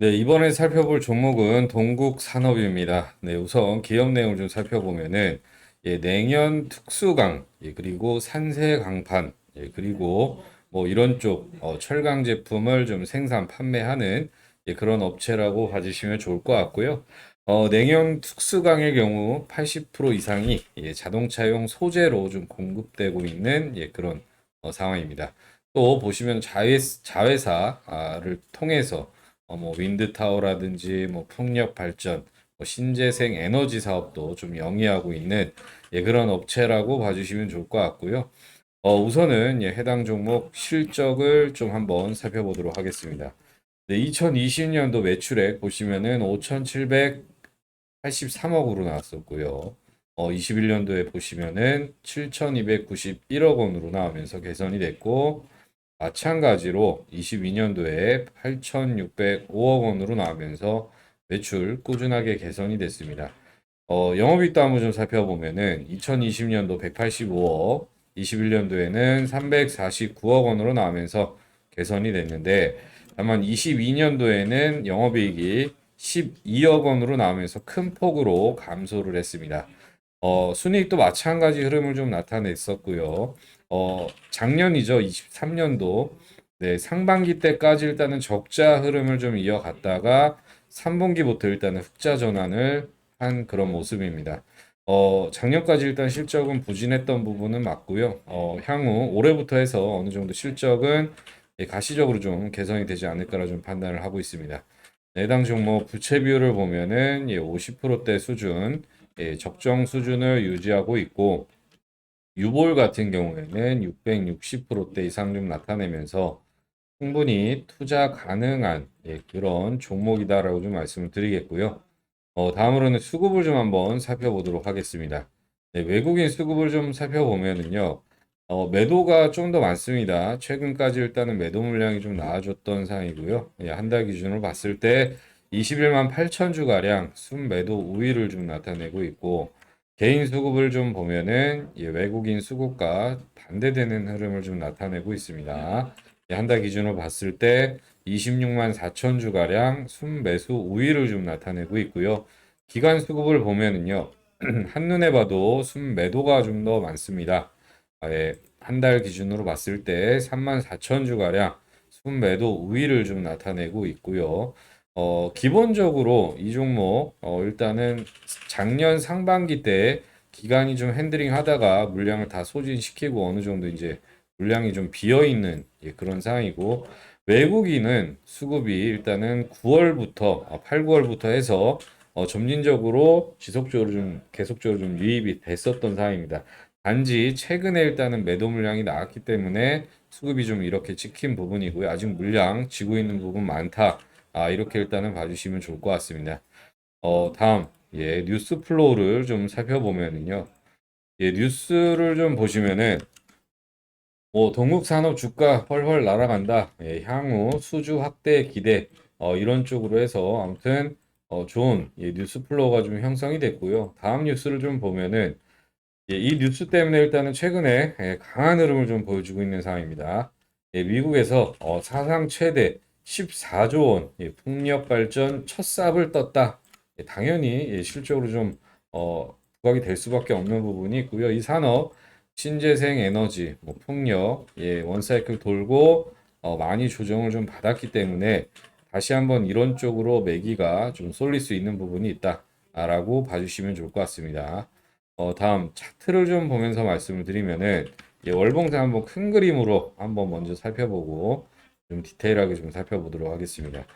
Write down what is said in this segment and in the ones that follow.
네, 이번에 살펴볼 종목은 동국 산업입니다. 네, 우선 기업 내용을 좀 살펴보면은 예, 냉연 특수강, 예, 그리고 산세 강판, 예, 그리고 뭐 이런 쪽 어, 철강 제품을 좀 생산 판매하는 예, 그런 업체라고 봐주시면 좋을 것 같고요. 어, 냉연 특수강의 경우 80% 이상이 예, 자동차용 소재로 좀 공급되고 있는 예, 그런 어, 상황입니다. 또 보시면 자회, 자회사를 통해서 어, 뭐 윈드타워라든지 뭐 풍력 발전, 뭐 신재생 에너지 사업도 좀 영위하고 있는 예, 그런 업체라고 봐주시면 좋을 것 같고요. 어, 우선은 예, 해당 종목 실적을 좀 한번 살펴보도록 하겠습니다. 네, 2020년도 매출액 보시면은 5,783억으로 나왔었고요. 어, 21년도에 보시면은 7,291억 원으로 나오면서 개선이 됐고, 마찬가지로 22년도에 8,605억 원으로 나오면서 매출 꾸준하게 개선이 됐습니다. 어, 영업이익도 한번 좀 살펴보면은 2020년도 185억, 21년도에는 349억 원으로 나오면서 개선이 됐는데 다만 22년도에는 영업이익이 12억 원으로 나오면서 큰 폭으로 감소를 했습니다. 어, 순이익도 마찬가지 흐름을 좀 나타냈었고요. 어, 작년이죠. 23년도. 네, 상반기 때까지 일단은 적자 흐름을 좀 이어갔다가 3분기부터 일단은 흑자 전환을 한 그런 모습입니다. 어, 작년까지 일단 실적은 부진했던 부분은 맞고요. 어, 향후 올해부터 해서 어느 정도 실적은 예, 가시적으로 좀 개선이 되지 않을까라 좀 판단을 하고 있습니다. 해당 종목 부채 비율을 보면은 예, 50%대 수준, 예, 적정 수준을 유지하고 있고 유볼 같은 경우에는 660%대 이상 좀 나타내면서 충분히 투자 가능한 예, 그런 종목이다라고 좀 말씀을 드리겠고요. 어, 다음으로는 수급을 좀 한번 살펴보도록 하겠습니다. 네, 외국인 수급을 좀 살펴보면은요, 어, 매도가 좀 더 많습니다. 최근까지 일단은 매도 물량이 좀 나아졌던 상황이고요. 예, 한 달 기준으로 봤을 때 21만 8천 주 가량 순매도 우위를 좀 나타내고 있고 개인 수급을 좀 보면은 예, 외국인 수급과 반대되는 흐름을 좀 나타내고 있습니다. 예, 한달 기준으로 봤을 때 26만 4천 주 가량 순매수 우위를 좀 나타내고 있고요. 기관 수급을 보면은요. 한눈에 봐도 순매도가 좀 더 많습니다. 예, 한 달 기준으로 봤을 때 3만 4천 주 가량 순매도 우위를 좀 나타내고 있고요. 어, 기본적으로 이 종목 어, 일단은 작년 상반기 때 기간이 좀 핸들링 하다가 물량을 다 소진시키고 어느 정도 이제 물량이 좀 비어 있는 예, 그런 상황이고 외국인은 수급이 일단은 9월부터 8, 9월부터 해서 어, 점진적으로 지속적으로 좀 계속적으로 좀 유입이 됐었던 상황입니다. 단지 최근에 일단은 매도 물량이 나왔기 때문에 수급이 좀 이렇게 찍힌 부분이고요. 아직 물량 지고 있는 부분 많다. 아, 이렇게 일단은 봐주시면 좋을 것 같습니다. 어, 다음, 예, 뉴스 플로우를 좀 살펴보면은요. 예, 뉴스를 좀 보시면은, 뭐, 동국 산업 주가 헐헐 날아간다. 예, 향후 수주 확대 기대. 어, 이런 쪽으로 해서 아무튼, 어, 좋은 예, 뉴스 플로우가 좀 형성이 됐고요. 다음 뉴스를 좀 보면은, 예, 이 뉴스 때문에 일단은 최근에 예, 강한 흐름을 좀 보여주고 있는 상황입니다. 예, 미국에서 어, 사상 최대 14조 원 예, 풍력 발전 첫 삽을 떴다. 예, 당연히 예, 실적으로 좀 어, 부각이 될 수밖에 없는 부분이 있고요. 이 산업 신재생 에너지, 뭐 풍력, 예, 원사이클 돌고 어, 많이 조정을 좀 받았기 때문에 다시 한번 이런 쪽으로 매기가 좀 쏠릴 수 있는 부분이 있다라고 봐주시면 좋을 것 같습니다. 어, 다음 차트를 좀 보면서 말씀을 드리면은 예, 월봉상 한번 큰 그림으로 한번 먼저 살펴보고 좀 디테일하게 좀 살펴보도록 하겠습니다.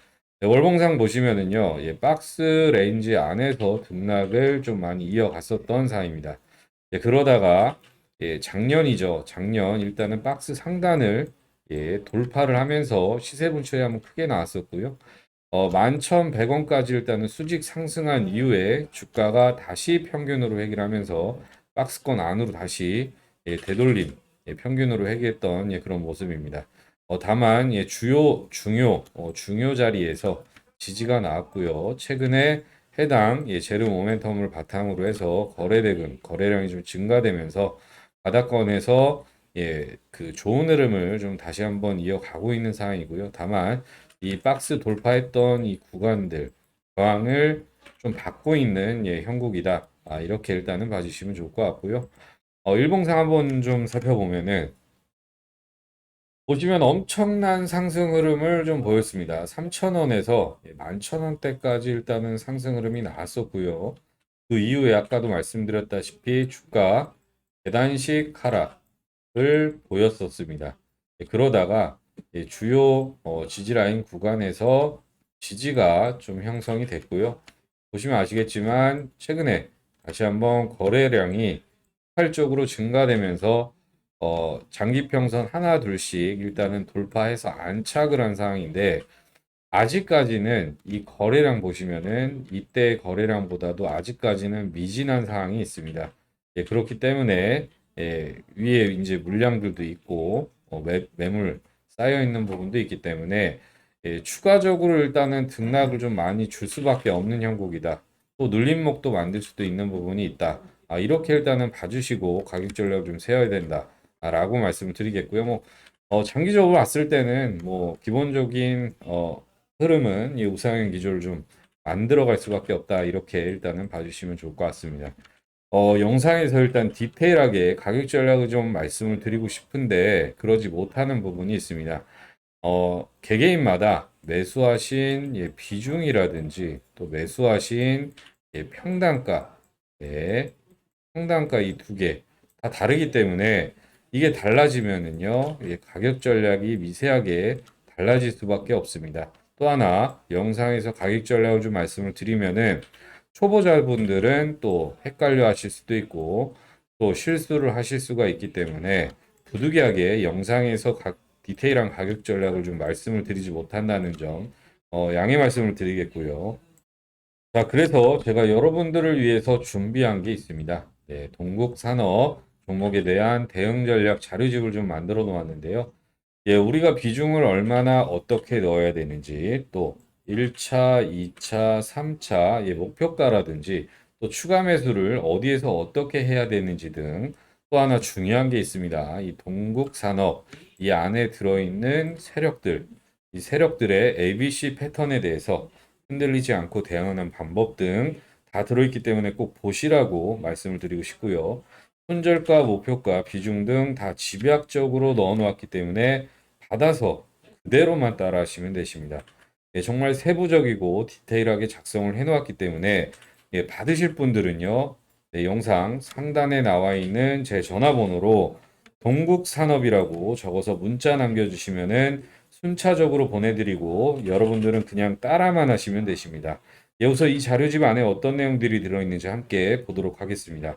네, 월봉상 보시면은요, 예, 박스 레인지 안에서 등락을 좀 많이 이어갔었던 상황입니다. 예, 그러다가 예, 작년이죠. 작년 일단은 박스 상단을 예, 돌파를 하면서 시세 분출이 한번 크게 나왔었고요. 어, 11,100원까지 일단은 수직 상승한 이후에 주가가 다시 평균으로 회귀하면서 박스권 안으로 다시 예, 되돌림, 예, 평균으로 회귀했던 예, 그런 모습입니다. 어, 다만 예, 주요 중요 어, 중요 자리에서 지지가 나왔고요. 최근에 해당 예, 제로 모멘텀을 바탕으로 해서 거래 대금 거래량이 좀 증가되면서 바닥권에서 예, 그 좋은 흐름을 좀 다시 한번 이어가고 있는 상황이고요. 다만 이 박스 돌파했던 이 구간들 저항을 좀 받고 있는 예, 형국이다. 아, 이렇게 일단은 봐주시면 좋을 것 같고요. 어, 일봉상 한번 좀 살펴보면은 보시면 엄청난 상승 흐름을 좀 보였습니다. 3,000원에서 11,000원대까지 일단은 상승 흐름이 나왔었고요. 그 이후에 아까도 말씀드렸다시피 주가 계단식 하락을 보였었습니다. 예, 그러다가 예, 주요 어, 지지라인 구간에서 지지가 좀 형성이 됐고요. 보시면 아시겠지만 최근에 다시 한번 거래량이 폭발적으로 증가되면서 어, 장기평선 하나 둘씩 일단은 돌파해서 안착을 한 상황인데 아직까지는 이 거래량 보시면은 이때 거래량보다도 아직까지는 미진한 상황이 있습니다. 예, 그렇기 때문에 예, 위에 이제 물량들도 있고 어, 매, 매물 쌓여 있는 부분도 있기 때문에 예, 추가적으로 일단은 등락을 좀 많이 줄 수밖에 없는 형국이다. 또 눌림목도 만들 수도 있는 부분이 있다. 아, 이렇게 일단은 봐주시고 가격 전략을 좀 세워야 된다. 아, 라고 말씀을 드리겠고요. 뭐, 어, 장기적으로 봤을 때는 뭐, 기본적인, 어, 흐름은 이 우상향 기조를 좀 만들어갈 수밖에 없다. 이렇게 일단은 봐주시면 좋을 것 같습니다. 어, 영상에서 일단 디테일하게 가격 전략을 좀 말씀을 드리고 싶은데 그러지 못하는 부분이 있습니다. 어, 개개인마다 매수하신 예, 비중이라든지 또 매수하신 예, 평단가, 예, 평단가 이 두 개 다 다르기 때문에 이게 달라지면은요, 예, 가격 전략이 미세하게 달라질 수밖에 없습니다. 또 하나 영상에서 가격 전략을 좀 말씀을 드리면은 초보자분들은 또 헷갈려 하실 수도 있고 또 실수를 하실 수가 있기 때문에 부득이하게 영상에서 각 디테일한 가격 전략을 좀 말씀을 드리지 못한다는 점 어, 양해 말씀을 드리겠고요. 자, 그래서 제가 여러분들을 위해서 준비한 게 있습니다. 네, 동국산업 종목에 대한 대응 전략 자료집을 좀 만들어 놓았는데요. 예, 우리가 비중을 얼마나 어떻게 넣어야 되는지 또 1차, 2차, 3차 예, 목표가라든지 또 추가 매수를 어디에서 어떻게 해야 되는지 등 또 하나 중요한 게 있습니다. 이 동국산업 이 안에 들어있는 세력들 이 세력들의 ABC 패턴에 대해서 흔들리지 않고 대응하는 방법 등 다 들어있기 때문에 꼭 보시라고 말씀을 드리고 싶고요. 손절가, 목표가, 비중 등 다 집약적으로 넣어 놓았기 때문에 받아서 그대로만 따라 하시면 되십니다. 예, 정말 세부적이고 디테일하게 작성을 해 놓았기 때문에 예, 받으실 분들은요. 네, 영상 상단에 나와 있는 제 전화번호로 동국산업이라고 적어서 문자 남겨주시면은 순차적으로 보내드리고 여러분들은 그냥 따라만 하시면 되십니다. 여기서 이 자료집 안에 어떤 내용들이 들어있는지 함께 보도록 하겠습니다.